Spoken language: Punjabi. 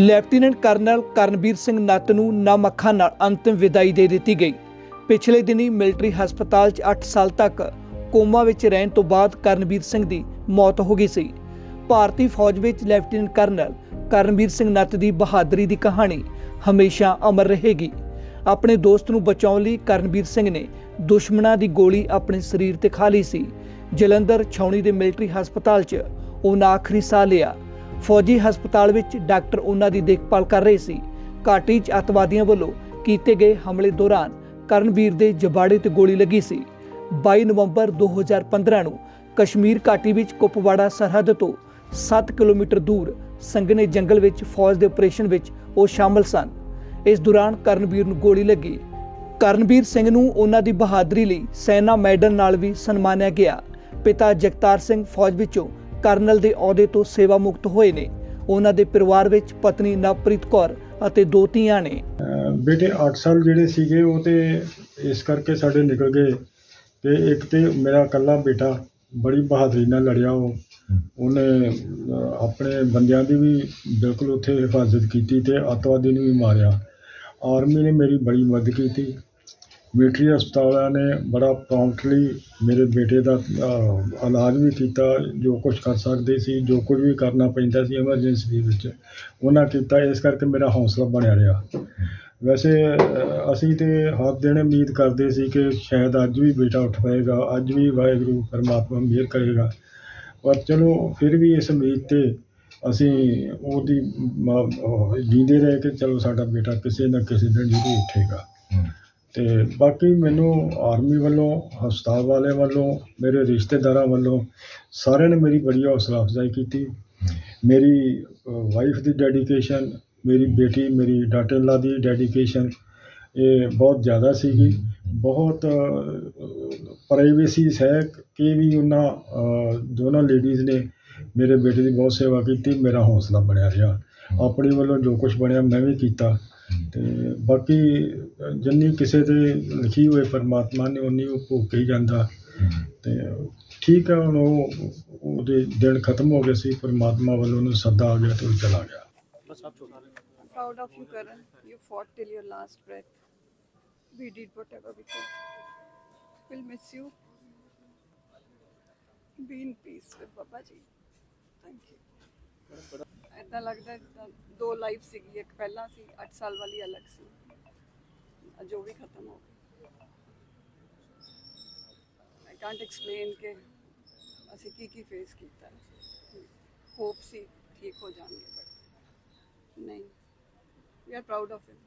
ਲੈਫਟੀਨੈਂਟ ਕਰਨਲ ਕਰਨਵੀਰ ਸਿੰਘ ਨੱਤ ਨੂੰ ਨਮ ਅੱਖਾਂ ਨਾਲ ਅੰਤਿਮ ਵਿਦਾਈ ਦੇ ਦਿੱਤੀ ਗਈ। ਪਿਛਲੇ ਦਿਨੀ ਮਿਲਟਰੀ ਹਸਪਤਾਲ 'ਚ 8 ਸਾਲ ਤੱਕ ਕੋਮਾ ਵਿੱਚ ਰਹਿਣ ਤੋਂ ਬਾਅਦ ਕਰਨਵੀਰ ਸਿੰਘ ਦੀ ਮੌਤ ਹੋ ਗਈ ਸੀ। ਭਾਰਤੀ ਫੌਜ ਵਿੱਚ ਲੈਫਟੀਨੈਂਟ ਕਰਨਲ ਕਰਨਵੀਰ ਸਿੰਘ ਨੱਤ ਦੀ ਬਹਾਦਰੀ ਦੀ ਕਹਾਣੀ ਹਮੇਸ਼ਾ ਅਮਰ ਰਹੇਗੀ। ਆਪਣੇ ਦੋਸਤ ਨੂੰ ਬਚਾਉਣ ਲਈ ਕਰਨਵੀਰ ਸਿੰਘ ਨੇ ਦੁਸ਼ਮਣਾਂ ਦੀ ਗੋਲੀ ਆਪਣੇ ਸਰੀਰ ਤੇ ਖਾ ਲਈ ਸੀ। ਜਲੰਧਰ ਛਾਉਣੀ ਦੇ ਮਿਲਟਰੀ ਹਸਪਤਾਲ 'ਚ ਉਹਨਾਂ ਆਖਰੀ ਸਾਹ ਲਿਆ। ਫੌਜੀ ਹਸਪਤਾਲ ਵਿੱਚ ਡਾਕਟਰ ਉਹਨਾਂ ਦੀ ਦੇਖਭਾਲ ਕਰ ਰਹੇ ਸੀ। ਘਾਟੀ 'ਚ ਅੱਤਵਾਦੀਆਂ ਵੱਲੋਂ ਕੀਤੇ ਗਏ ਹਮਲੇ ਦੌਰਾਨ ਕਰਨਵੀਰ ਦੇ ਜਬਾੜੇ ਤੇ ਗੋਲੀ ਲੱਗੀ ਸੀ। 22 ਨਵੰਬਰ 2015 ਨੂੰ ਕਸ਼ਮੀਰ ਘਾਟੀ ਵਿੱਚ ਕੁਪਵਾੜਾ ਸਰਹੱਦ ਤੋਂ 7 ਕਿਲੋਮੀਟਰ ਦੂਰ ਸੰਗਨੇ ਜੰਗਲ ਵਿੱਚ ਫੌਜ ਦੇ ਆਪਰੇਸ਼ਨ ਵਿੱਚ ਉਹ ਸ਼ਾਮਲ ਸਨ। ਇਸ ਦੌਰਾਨ ਕਰਨਵੀਰ ਨੂੰ ਗੋਲੀ ਲੱਗੀ। ਕਰਨਵੀਰ ਸਿੰਘ ਨੂੰ ਉਹਨਾਂ ਦੀ ਬਹਾਦਰੀ ਲਈ ਸੈਨਾ ਮੈਡਲ ਨਾਲ ਵੀ ਸਨਮਾਨਿਆ ਗਿਆ। ਪਿਤਾ ਜਗਤਾਰ ਸਿੰਘ ਫੌਜ ਵਿੱਚੋਂ ਕਰਨਲ ਦੇ ਅਹੁਦੇ ਤੋਂ ਸੇਵਾ ਮੁਕਤ ਹੋਏ ਨੇ। ਉਹਨਾਂ ਦੇ ਪਰਿਵਾਰ ਵਿੱਚ ਪਤਨੀ ਨਵਪ੍ਰੀਤ ਕੌਰ ਅਤੇ ਦੋ ਧੀਆਂ ਨੇ। ਬੇਟੇ 8 ਸਾਲ ਜਿਹੜੇ ਸੀਗੇ, ਉਹ ਤੇ ਇਸ ਕਰਕੇ ਸਾਡੇ ਨਿਕਲ ਗਏ ਤੇ ਇੱਕ ਤੇ ਮੇਰਾ ਇਕੱਲਾ ਬੇਟਾ ਬੜੀ ਬਹਾਦਰੀ ਨਾਲ ਲੜਿਆ ਉਹ। ਉਹਨੇ ਆਪਣੇ ਬੰਦਿਆਂ ਦੀ ਵੀ ਬਿਲਕੁਲ ਉੱਥੇ ਹਿਫਾਜ਼ਤ ਕੀਤੀ ਤੇ ਅੱਤਵਾਦੀ ਨੂੰ ਵੀ ਮਾਰਿਆ। ਆਰਮੀ ਨੇ ਮੇਰੀ ਬੜੀ ਮਦਦ ਕੀਤੀ। ਮਿਲਟਰੀ ਹਸਪਤਾਲਾਂ ਨੇ ਬੜਾ ਪ੍ਰੌਂਪਟਲੀ ਮੇਰੇ ਬੇਟੇ ਦਾ ਇਲਾਜ ਵੀ ਕੀਤਾ, ਜੋ ਕੁਝ ਕਰ ਸਕਦੇ ਸੀ, ਜੋ ਕੁਝ ਵੀ ਕਰਨਾ ਪੈਂਦਾ ਸੀ ਐਮਰਜੈਂਸੀ ਦੇ ਵਿੱਚ, ਉਹਨਾਂ ਕੀਤਾ, ਇਸ ਕਰਕੇ ਮੇਰਾ ਹੌਸਲਾ ਬਣਿਆ ਰਿਹਾ। ਵੈਸੇ ਅਸੀਂ ਤੇ ਹਰ ਦਿਨ ਉਮੀਦ ਕਰਦੇ ਸੀ ਕਿ ਸ਼ਾਇਦ ਅੱਜ ਵੀ ਬੇਟਾ ਉੱਠ ਪਏਗਾ, ਅੱਜ ਵੀ ਵਾਹਿਗੁਰੂ ਪਰਮਾਤਮਾ ਮਿਹਰ ਕਰੇਗਾ। ਪਰ ਚਲੋ, ਫਿਰ ਵੀ ਇਸ ਉਮੀਦ ਤੇ ਅਸੀਂ ਉਹਦੀ ਜੀਂਦੇ ਰਹੇ ਕਿ ਚਲੋ ਸਾਡਾ ਬੇਟਾ ਕਿਸੇ ਨਾ ਕਿਸੇ ਦਿਨ ਜ਼ਰੂਰ ਉੱਠੇਗਾ। ਅਤੇ ਬਾਕੀ ਮੈਨੂੰ ਆਰਮੀ ਵੱਲੋਂ, ਹਸਪਤਾਲ ਵਾਲਿਆਂ ਵੱਲੋਂ, ਮੇਰੇ ਰਿਸ਼ਤੇਦਾਰਾਂ ਵੱਲੋਂ ਸਾਰਿਆਂ ਨੇ ਮੇਰੀ ਬੜੀ ਹੌਸਲਾ ਅਫਜ਼ਾਈ ਕੀਤੀ। ਮੇਰੀ ਵਾਈਫ ਦੀ ਡੈਡੀਕੇਸ਼ਨ ਮੇਰੀ ਬੇਟੀ, ਮੇਰੀ ਡਾਟਰ ਲਾ ਦੀ ਡੈਡੀਕੇਸ਼ਨ ਇਹ ਬਹੁਤ ਜ਼ਿਆਦਾ ਸੀਗੀ। ਬਹੁਤ ਪ੍ਰਾਈਵੇਸੀ ਹੈ ਕਿ ਵੀ ਉਹਨਾਂ ਦੋਨਾਂ ਲੇਡੀਜ਼ ਨੇ ਮੇਰੇ ਬੇਟੇ ਦੀ ਬਹੁਤ ਸੇਵਾ ਕੀਤੀ, ਮੇਰਾ ਹੌਸਲਾ ਬਣਿਆ ਰਿਹਾ। ਆਪਣੀ ਵੱਲੋਂ ਜੋ ਕੁਝ ਬਣਿਆ, ਮੈਂ ਵੀ ਕੀਤਾ। ਤੇ ਬਾਕੀ ਅਹ, ਜਿੰਨੀ ਕਿਸੇ ਦੇ ਲਿਖੀ ਹੋਏ ਪਰਮਾਤਮਾ ਨੇ ਉਨੀ ਉਹ ਭੋਗ ਕੇ ਹੀ ਜਾਂਦਾ ਤੇ ਠੀਕ ਹੈ ਹੁਣ ਉਹ ਉਹਦੇ ਦਿਨ ਖਤਮ ਹੋ ਗਏ ਸੀ ਪਰਮਾਤਮਾ ਵੱਲੋਂ ਉਹਨੂੰ ਸੱਦਾ ਆ ਗਿਆ ਤੇ ਉਹ ਚਲਾ ਗਿਆ I'm proud of you, Karan. You fought till your last breath. We did whatever we could. We'll miss you. Be in peace with Baba ji. Thank you. ਏਦਾਂ ਲੱਗਦਾ ਜਿੱਦਾਂ ਦੋ ਲਾਈਫ ਸੀਗੀ ਇੱਕ ਪਹਿਲਾਂ ਸੀ 8 ਸਾਲ ਵਾਲੀ ਅਲੱਗ ਸੀ ਅੱਜ ਉਹ ਵੀ ਖਤਮ ਹੋ ਗਈ ਆਈ ਕਾਂਟ ਐਕਸਪਲੇਨ ਕਿ ਅਸੀਂ ਕੀ ਕੀ ਫੇਸ ਕੀਤਾ ਹੋਪ ਸੀ ਠੀਕ ਹੋ ਜਾਣਗੇ ਬਟ ਨਹੀਂ we are proud of him